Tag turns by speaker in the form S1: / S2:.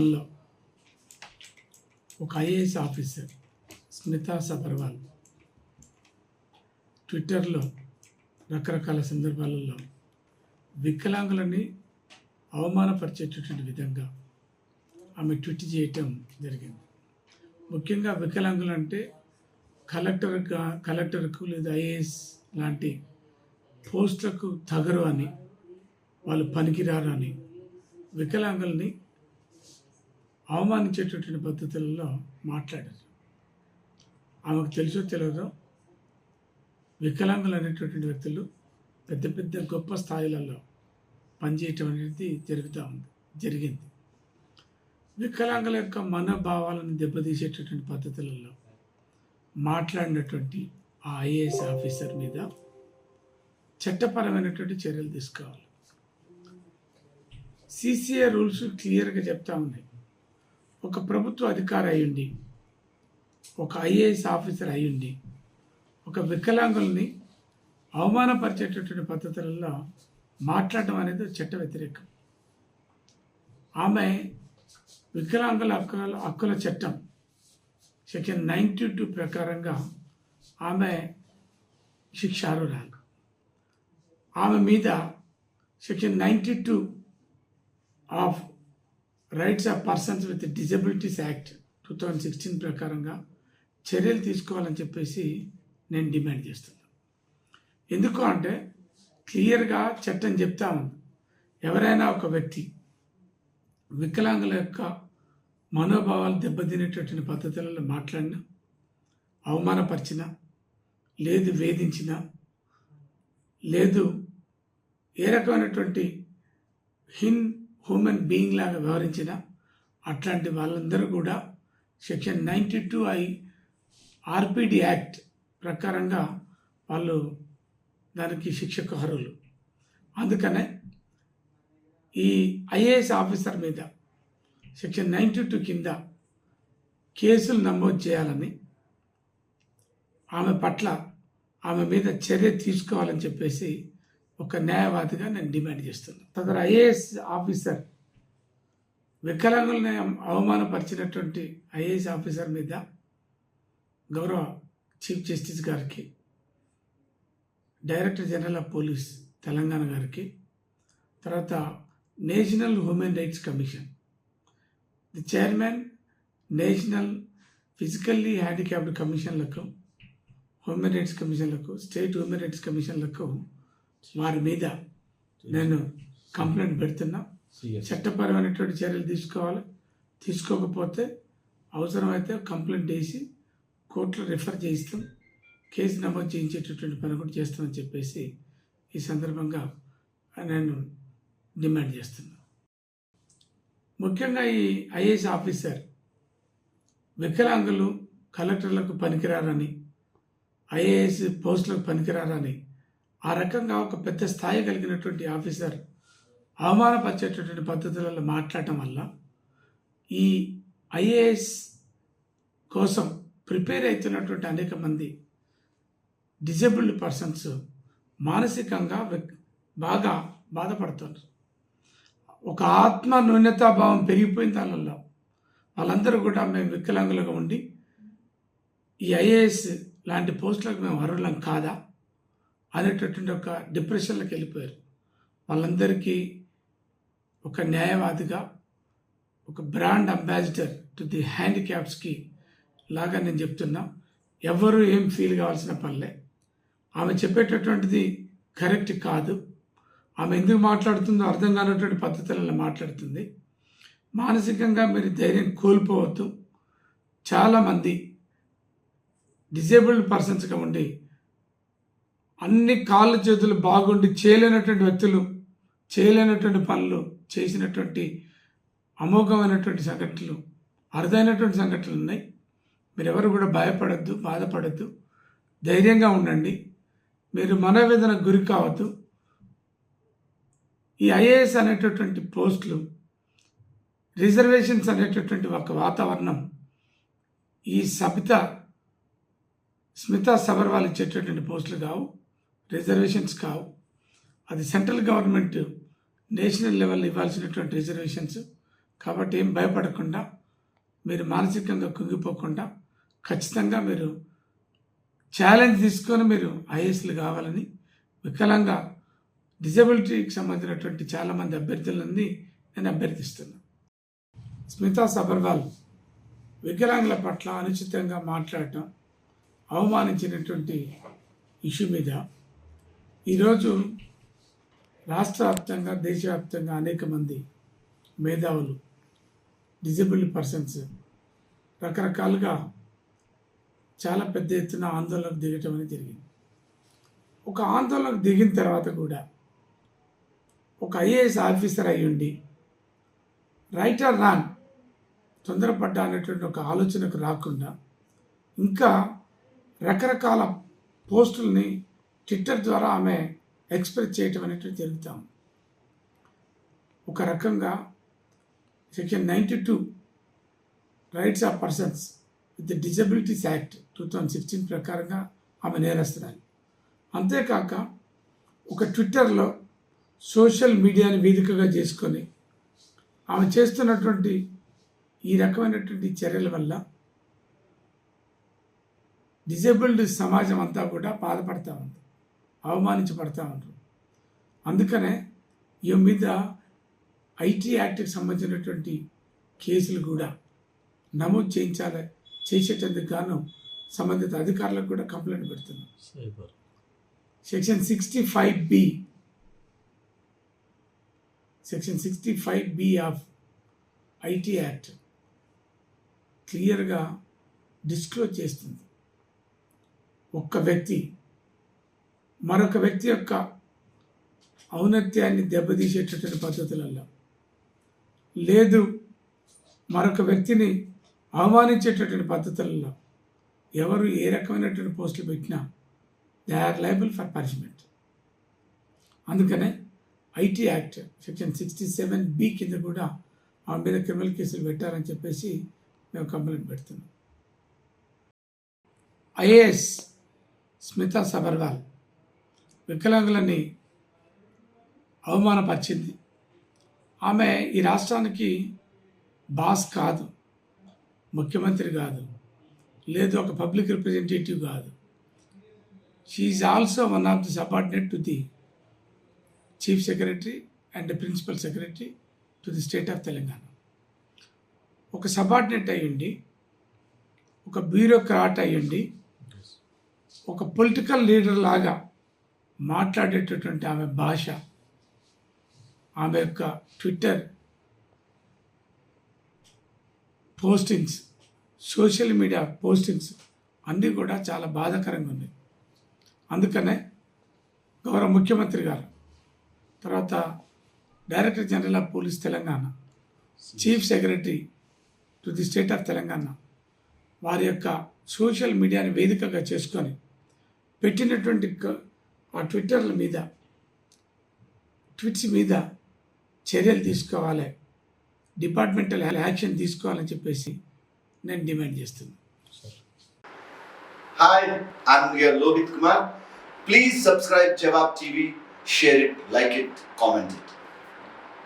S1: లెవెల్లో ఒక IAS officer Smita Sabharwal ట్విట్టర్లో రకరకాల సందర్భాలలో వికలాంగులని అవమానపరిచేటటువంటి విధంగా ఆమె ట్వీట్ చేయటం జరిగింది. ముఖ్యంగా వికలాంగులు అంటే కలెక్టర్గా కలెక్టర్కు లేదా ఐఏఎస్ లాంటి పోస్టులకు తగరు అని వాళ్ళు పనికిరారు అని వికలాంగుల్ని అవమానించేటటువంటి పద్ధతులలో మాట్లాడారు. ఆమెకు తెలుసో తెలియదో వికలాంగులు అనేటటువంటి వ్యక్తులు పెద్ద పెద్ద గొప్ప స్థాయిలలో పనిచేయటం అనేది జరుగుతూ ఉంది జరిగింది. వికలాంగుల యొక్క మనోభావాలను దెబ్బతీసేటటువంటి పద్ధతులలో మాట్లాడినటువంటి ఆ ఐఏఎస్ ఆఫీసర్ మీద చట్టపరమైనటువంటి చర్యలు తీసుకోవాలి. సిసిఏ రూల్స్ క్లియర్గా చెప్తా ఉన్నాయి. ఒక ప్రభుత్వ అధికారి అయ్యుండి ఒక ఐఏఎస్ ఆఫీసర్ అయ్యుండి ఒక వికలాంగుల్ని అవమానపరిచేటటువంటి పద్ధతులలో మాట్లాడడం అనేది చట్ట వ్యతిరేకం. ఆమె వికలాంగుల హక్కుల హక్కుల చట్టం సెక్షన్ నైంటీ టూ ప్రకారంగా ఆమె శిక్షార్హురాలు. ఆమె మీద section ninety two of rights of persons with disabilities act two thousand sixteen ప్రకారంగా చర్యలు తీసుకోవాలని చెప్పేసి నేను డిమాండ్ చేస్తున్నాను ఎందుకు అంటే క్లియర్గా చట్టం చెప్తా ఉంది. ఎవరైనా ఒక వ్యక్తి వికలాంగుల యొక్క మనోభావాలు దెబ్బతినేటటువంటి పద్ధతులలో మాట్లాడినా అవమానపరిచిన లేదు వేధించిన లేదు ఏ రకమైనటువంటి హిన్ హ్యూమన్ బీయింగ్ లాగా వ్యవహరించిన అట్లాంటి వాళ్ళందరూ కూడా section ninety two I R P D act ప్రకారంగా వాళ్ళు దానికి శిక్షకు అర్హులు. అందుకనే ఈ ఐఏఎస్ ఆఫీసర్ మీద సెక్షన్ నైంటీ టూ కింద కేసులు నమోదు చేయాలని ఆమె పట్ల ఆమె మీద చర్య తీసుకోవాలని చెప్పేసి ఒక న్యాయవాదిగా నేను డిమాండ్ చేస్తున్నాను తదర ఐఏఎస్ ఆఫీసర్ వికలాంగులని అవమానపరిచినటువంటి ఐఏఎస్ ఆఫీసర్ మీద గౌరవ చీఫ్ జస్టిస్ గారికి director general of police Telangana గారికి తర్వాత national human rights commission the chairman national physically handicapped కమిషన్లకు human rights కమిషన్లకు స్టేట్ హ్యూమన్ రైట్స్ కమిషన్లకు వారి మీద నేను కంప్లైంట్ పెడుతున్నా. చట్టపరమైనటువంటి చర్యలు తీసుకోవాలి. తీసుకోకపోతే అవసరమైతే కంప్లైంట్ వేసి కోర్టులో రిఫర్ చేయిస్తాం. కేసు నమోదు చేయించేటటువంటి పని కూడా చేస్తామని చెప్పేసి ఈ సందర్భంగా నేను డిమాండ్ చేస్తున్నా. ముఖ్యంగా ఈ ఐఏఎస్ ఆఫీసర్ వికలాంగులు కలెక్టర్లకు పనికిరారని ఐఏఎస్ పోస్టులకు పనికిరారని ఆ రకంగా ఒక పెద్ద స్థాయి కలిగినటువంటి ఆఫీసర్ అవమానపరిచేటటువంటి పద్ధతులలో మాట్లాడటం వల్ల ఈ ఐఏఎస్ కోసం ప్రిపేర్ అవుతున్నటువంటి అనేక మంది డిజేబుల్డ్ పర్సన్స్ మానసికంగా బాగా బాధపడుతున్నారు. ఒక ఆత్మ న్యూనతాభావం పెరిగిపోయిన దానిలో వాళ్ళందరూ కూడా మేము వికలాంగులుగా ఉండి ఈ ఐఏఎస్ లాంటి పోస్టులకు మేము అర్హులం కాదా? అనేటటువంటి ఒక డిప్రెషన్లోకి వెళ్ళిపోయారు. వాళ్ళందరికీ ఒక న్యాయవాదిగా ఒక బ్రాండ్ అంబాసిడర్ టు ది హ్యాండిక్యాప్స్కి లాగా నేను చెప్తున్నా ఎవరు ఏం ఫీల్ కావాల్సిన పనిలే. ఆమె చెప్పేటటువంటిది కరెక్ట్ కాదు. ఆమె ఎందుకు మాట్లాడుతుందో అర్థం కానటువంటి పద్ధతులలో మాట్లాడుతుంది. మానసికంగా మీరు ధైర్యం కోల్పోవద్దు. చాలామంది డిజేబుల్డ్ పర్సన్స్గా ఉండి అన్ని కాళ్ళు చేతులు బాగుండి చేయలేనటువంటి వ్యక్తులు చేయలేనటువంటి పనులు చేసినటువంటి అమోఘమైనటువంటి సంఘటనలు అరుదైనటువంటి సంఘటనలు ఉన్నాయి. మీరెవరు కూడా భయపడద్దు బాధపడద్దు. ధైర్యంగా ఉండండి. మీరు మనోవేదనకు గురి కావద్దు. ఈ ఐఏఎస్ అనేటటువంటి పోస్టులు రిజర్వేషన్స్ అనేటటువంటి ఒక వాతావరణం ఈ సబిత స్మితా సబర్వాల్ ఇచ్చేటటువంటి పోస్టులు కావు. రిజర్వేషన్స్ కావు. అది సెంట్రల్ గవర్నమెంట్ నేషనల్ లెవెల్ ఇవ్వాల్సినటువంటి రిజర్వేషన్స్. కాబట్టి ఏం భయపడకుండా మీరు మానసికంగా కుంగిపోకుండా ఖచ్చితంగా మీరు ఛాలెంజ్ తీసుకొని మీరు ఐఏఎస్లు కావాలని వికలంగా డిజబిలిటీకి సంబంధించినటువంటి చాలామంది అభ్యర్థులని నేను అభ్యర్థిస్తున్నాను స్మితా సబర్వాల్ వికలాంగుల పట్ల అనుచితంగా మాట్లాడటం అవమానించినటువంటి ఇష్యూ మీద ఈరోజు రాష్ట్ర వ్యాప్తంగా దేశవ్యాప్తంగా అనేక మంది మేధావులు డిజబుల్ పర్సన్స్ రకరకాలుగా చాలా పెద్ద ఎత్తున ఆందోళనకు దిగటం అనేది జరిగింది. ఒక ఆందోళనకు దిగిన తర్వాత కూడా ఒక ఐఏఎస్ ఆఫీసర్ అయ్యుండి రైట్ ఆర్ రాంగ్ తొందరపడ్డా అనేటువంటి ఒక ఆలోచనకు రాకుండా ఇంకా రకరకాల పోస్టుల్ని ట్విట్టర్ ద్వారా ఆమె ఎక్స్ప్రెస్ చేయటం అనేటువంటి జరుగుతాం. ఒక రకంగా section ninety two rights of persons with disabilities act two thousand sixteen ప్రకారంగా ఆమె నేరస్తురాలి. అంతేకాక ఒక ట్విట్టర్లో సోషల్ మీడియాని వేదికగా చేసుకొని ఆమె చేస్తున్నటువంటి ఈ రకమైనటువంటి చర్యల వల్ల డిజేబుల్డ్ సమాజం అంతా కూడా బాధపడతా ఉంది. అవమానించబడతా ఉంటారు అందుకనే ఈ మీద ఐటీ యాక్ట్కి సంబంధించినటువంటి కేసులు కూడా నమోదు చేయించాలి చేసేటందుకు గాను సంబంధిత అధికారులకు కూడా కంప్లైంట్ పెడుతున్నాం. Section sixty five B section sixty five B of IT act క్లియర్గా డిస్క్లోజ్ చేస్తుంది. ఒక్క వ్యక్తి మరొక వ్యక్తి యొక్క ఔన్నత్యాన్ని దెబ్బతీసేటటువంటి పద్ధతులలో లేదు మరొక వ్యక్తిని అవమానించేటటువంటి పద్ధతులలో ఎవరు ఏ రకమైనటువంటి పోస్టులు పెట్టినా they are liable for punishment. అందుకనే IT act section sixty seven B కింద కూడా ఆ మీద క్రిమినల్ కేసులు పెట్టారని చెప్పేసి మేము కంప్లైంట్ పెడుతున్నాం. ఐఏఎస్ స్మితా సబర్వాల్ వికలాంగులని అవమానపరిచింది. ఆమె ఈ రాష్ట్రానికి బాస్ కాదు ముఖ్యమంత్రి కాదు లేదు ఒక పబ్లిక్ రిప్రజెంటేటివ్ కాదు. She also one of the subordinate to the chief secretary and principal secretary to the state of Telangana ఒక సబార్డినేట్ అయ్యండి ఒక బ్యూరోక్రాట్ అయ్యండి ఒక పొలిటికల్ లీడర్ లాగా మాట్లాడేటటువంటి ఆమె భాష ఆమె యొక్క Twitter postings social media postings అన్నీ కూడా చాలా బాధాకరంగా ఉన్నాయి. అందుకనే గౌరవ ముఖ్యమంత్రి గారు తర్వాత director general of police Telangana chief secretary to the state of Telangana వారి యొక్క సోషల్ మీడియాని వేదికగా చేసుకొని పెట్టినటువంటి ఆ ట్విట్టర్ల మీద ట్విట్స్ మీద చర్యలు తీసుకోవాలి. డిపార్ట్మెంటల్ యాక్షన్ తీసుకోవాలని చెప్పేసి నేను డిమాండ్
S2: చేస్తుంది హాయ్ ఆత్మీయ Lohith Kumar please subscribe Jawab TV share it like it comment it